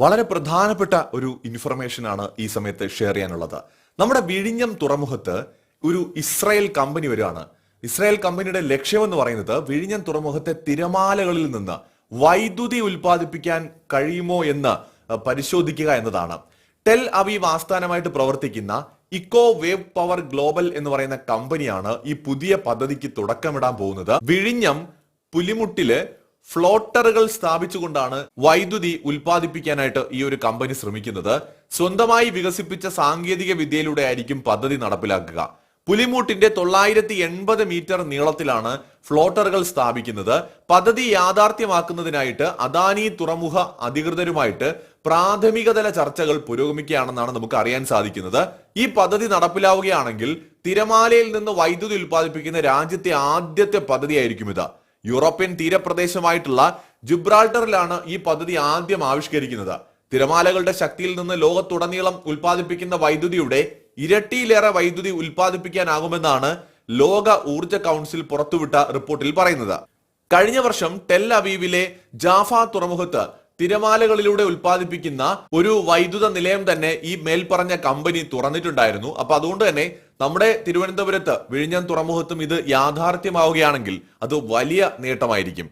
വളരെ പ്രധാനപ്പെട്ട ഒരു ഇൻഫർമേഷൻ ആണ് ഈ സമയത്ത് ഷെയർ ചെയ്യാനുള്ളത്. നമ്മുടെ വിഴിഞ്ഞം തുറമുഖത്ത് ഒരു ഇസ്രായേൽ കമ്പനി വരികയാണ്. ഇസ്രായേൽ കമ്പനിയുടെ ലക്ഷ്യമെന്ന് പറയുന്നത് വിഴിഞ്ഞം തുറമുഖത്തെ തിരമാലകളിൽ നിന്ന് വൈദ്യുതി ഉൽപ്പാദിപ്പിക്കാൻ കഴിയുമോ എന്ന് പരിശോധിക്കുക എന്നതാണ്. ടെൽ അവീവ് ആസ്ഥാനമായിട്ട് പ്രവർത്തിക്കുന്ന ഇക്കോ വേവ് പവർ ഗ്ലോബൽ എന്ന് പറയുന്ന കമ്പനിയാണ് ഈ പുതിയ പദ്ധതിക്ക് തുടക്കമിടാൻ പോകുന്നത്. വിഴിഞ്ഞം പുലിമുട്ടിൽ ഫ്ലോട്ടറുകൾ സ്ഥാപിച്ചുകൊണ്ടാണ് വൈദ്യുതി ഉൽപ്പാദിപ്പിക്കാനായിട്ട് ഈ ഒരു കമ്പനി ശ്രമിക്കുന്നത്. സ്വന്തമായി വികസിപ്പിച്ച സാങ്കേതിക വിദ്യയിലൂടെ ആയിരിക്കും പദ്ധതി നടപ്പിലാക്കുക. പുലിമൂട്ടിന്റെ തൊള്ളായിരത്തി എൺപത് മീറ്റർ നീളത്തിലാണ് ഫ്ലോട്ടറുകൾ സ്ഥാപിക്കുന്നത്. പദ്ധതി യാഥാർത്ഥ്യമാക്കുന്നതിനായിട്ട് അദാനി തുറമുഖ അധികൃതരുമായിട്ട് പ്രാഥമികതല ചർച്ചകൾ പുരോഗമിക്കുകയാണെന്നാണ് നമുക്ക് അറിയാൻ സാധിക്കുന്നത്. ഈ പദ്ധതി നടപ്പിലാവുകയാണെങ്കിൽ തിരമാലയിൽ നിന്ന് വൈദ്യുതി ഉൽപ്പാദിപ്പിക്കുന്ന രാജ്യത്തെ ആദ്യത്തെ പദ്ധതിയായിരിക്കും ഇത്. യൂറോപ്യൻ തീരപ്രദേശമായിട്ടുള്ള ജുബ്രാൾട്ടറിലാണ് ഈ പദ്ധതി ആദ്യം ആവിഷ്കരിക്കുന്നത്. തിരമാലകളുടെ ശക്തിയിൽ നിന്ന് ലോകത്തുടനീളം ഉൽപ്പാദിപ്പിക്കുന്ന വൈദ്യുതിയുടെ ഇരട്ടിയിലേറെ വൈദ്യുതി ഉൽപ്പാദിപ്പിക്കാനാകുമെന്നാണ് ലോക ഊർജ കൗൺസിൽ പുറത്തുവിട്ട റിപ്പോർട്ടിൽ പറയുന്നത്. കഴിഞ്ഞ വർഷം ടെൽ അവീവിലെ ജാഫ തുറമുഖത്ത് തിരമാലകളിലൂടെ ഉൽപ്പാദിപ്പിക്കുന്ന ഒരു വൈദ്യുത നിലയം തന്നെ ഈ മേൽപ്പറഞ്ഞ കമ്പനി തുറന്നിട്ടുണ്ടായിരുന്നു. അപ്പൊ അതുകൊണ്ട് തന്നെ നമ്മുടെ തിരുവനന്തപുരത്ത് വിഴിഞ്ഞം തുറമുഖത്തും ഇത് യാഥാർത്ഥ്യമാവുകയാണെങ്കിൽ അത് വലിയ നേട്ടമായിരിക്കും.